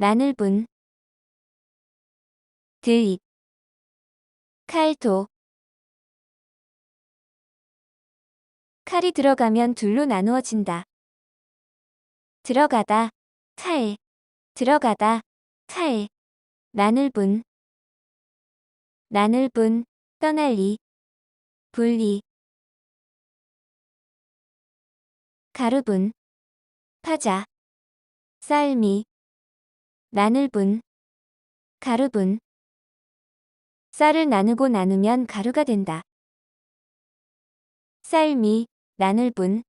나눌분. 드입 칼도. 칼이 들어가면 둘로 나누어진다. 들어가다. 칼 들어가다. 칼 나눌분. 나눌분. 떠날리. 분리. 가루분. 파자. 쌀미 나눌분 가루분 쌀을 나누고 나누면 가루가 된다. 쌀미 나눌분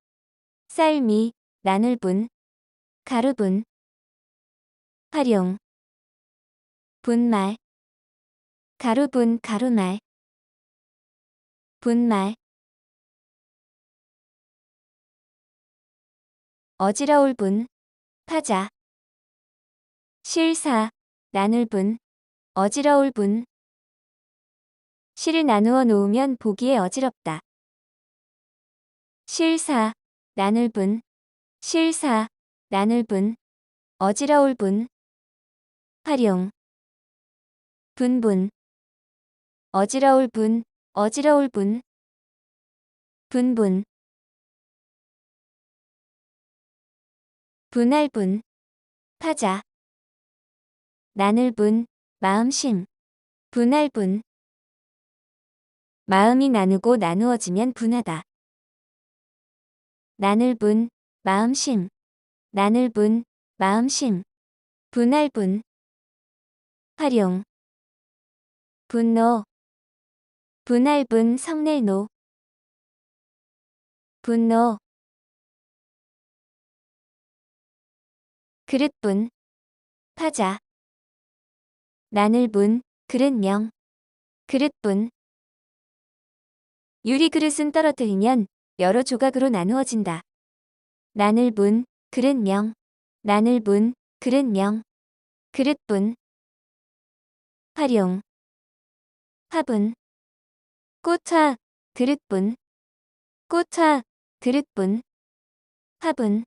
쌀미 나눌분 가루분 활용. 분말. 가루분 가루말. 분말. 어지러울 분 파자 실사 나눌 분 어지러울 분. 실을 나누어 놓으면 보기에 어지럽다. 실사 나눌 분. 실사 나눌 분. 어지러울 분. 활용. 분분. 어지러울 분 어지러울 분. 분분. 분할 분. 파자 나눌 분 마음심. 분할 분. 마음이 나누고 나누어지면 분하다. 나눌 분 마음심. 나눌 분 마음심. 분할 분. 활용. 분노. 분할 분 성낼노. 분노. 그릇분. 파자 나눌분 그릇명. 그릇분. 유리 그릇은 떨어뜨리면 여러 조각으로 나누어진다. 나눌분 그릇명. 나눌분 그릇명. 그릇분. 활용. 화분. 꽃화 그릇분. 꽃화 그릇분. 화분